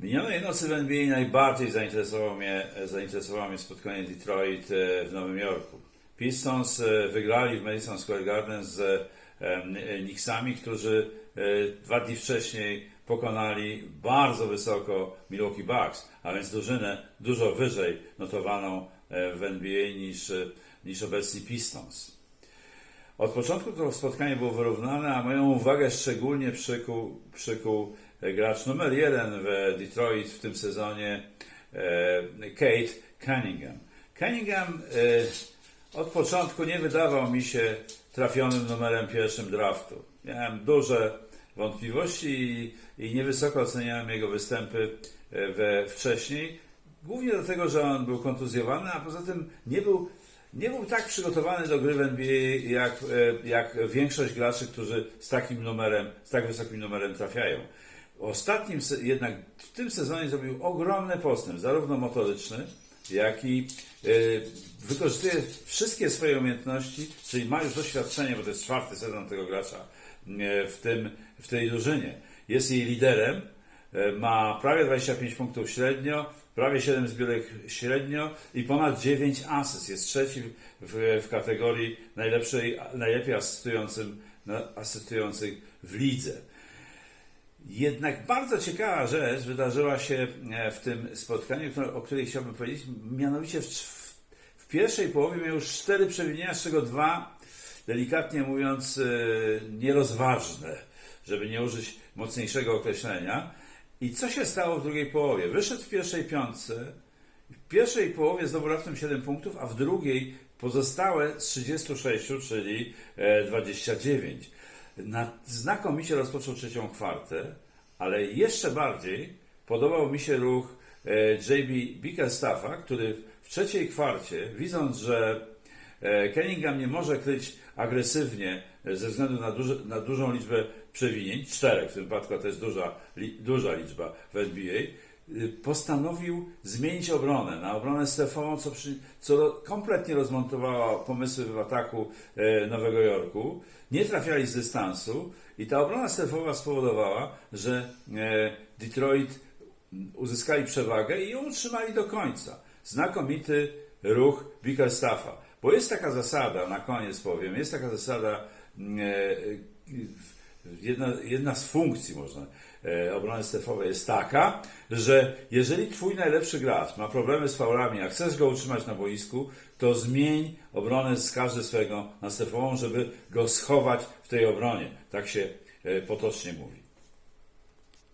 Minionej nocy w NBA najbardziej zainteresowało mnie, zainteresowało mnie spotkanie Detroit e, w Nowym Jorku. Pistons e, wygrali w Madison Square Garden z Knicksami, którzy e, dwa dni wcześniej pokonali bardzo wysoko Milwaukee Bucks, a więc drużynę dużo wyżej notowaną w NBA niż, niż obecni Pistons. Od początku to spotkanie było wyrównane, a moją uwagę szczególnie przykuł, przykuł gracz numer jeden w Detroit w tym sezonie, e, Kate Cunningham. Cunningham e, od początku nie wydawał mi się trafionym numerem pierwszym draftu. Miałem duże wątpliwości i, niewysoko oceniałem jego występy e, we wcześniej. Głównie dlatego, że on był kontuzjowany, a poza tym nie był nie był tak przygotowany do gry w NBA jak, jak większość graczy, którzy z takim numerem, z tak wysokim numerem trafiają. Ostatnim jednak w tym sezonie zrobił ogromny postęp, zarówno motoryczny, jak i e, wykorzystuje wszystkie swoje umiejętności, czyli ma już doświadczenie, bo to jest czwarty sezon tego gracza e, w, tym, w tej drużynie. Jest jej liderem, E, ma prawie 25 punktów średnio, prawie 7 zbiórek średnio i ponad 9 asyst. Jest trzeci w, w kategorii najlepszej, najlepiej asystującym, asystujących w lidze. Jednak bardzo ciekawa rzecz wydarzyła się e, w tym spotkaniu, o której chciałbym powiedzieć. Mianowicie w, w, pierwszej połowie miał już cztery przewinienia, z czego dwa, delikatnie mówiąc, e, nierozważne, żeby nie użyć mocniejszego określenia. I co się stało w drugiej połowie? Wyszedł w pierwszej piątce, w pierwszej połowie zdobył raptem 7 punktów, a w drugiej pozostałe z 36, czyli e, 29. Na, znakomicie rozpoczął trzecią kwartę, ale jeszcze bardziej podobał mi się ruch e, JB Bickerstaffa, który w trzeciej kwarcie, widząc, że e, Cunningham nie może kryć agresywnie e, ze względu na, duży, na dużą liczbę przewinień, czterech w tym wypadku to jest duża, li, duża liczba w NBA, postanowił zmienić obronę na obronę strefową, co, przy, co kompletnie rozmontowała pomysły w ataku e, Nowego Jorku. Nie trafiali z dystansu i ta obrona strefowa spowodowała, że e, Detroit uzyskali przewagę i ją utrzymali do końca. Znakomity ruch Bickerstaffa. Bo jest taka zasada, na koniec powiem, jest taka zasada, mm, e, jedna, jedna z funkcji można e, obrony strefowej jest taka, że jeżeli twój najlepszy gracz ma problemy z faulami, a chcesz go utrzymać na boisku, to zmień obronę z każdy swego na strefową, żeby go schować w tej obronie. Tak się e, potocznie mówi.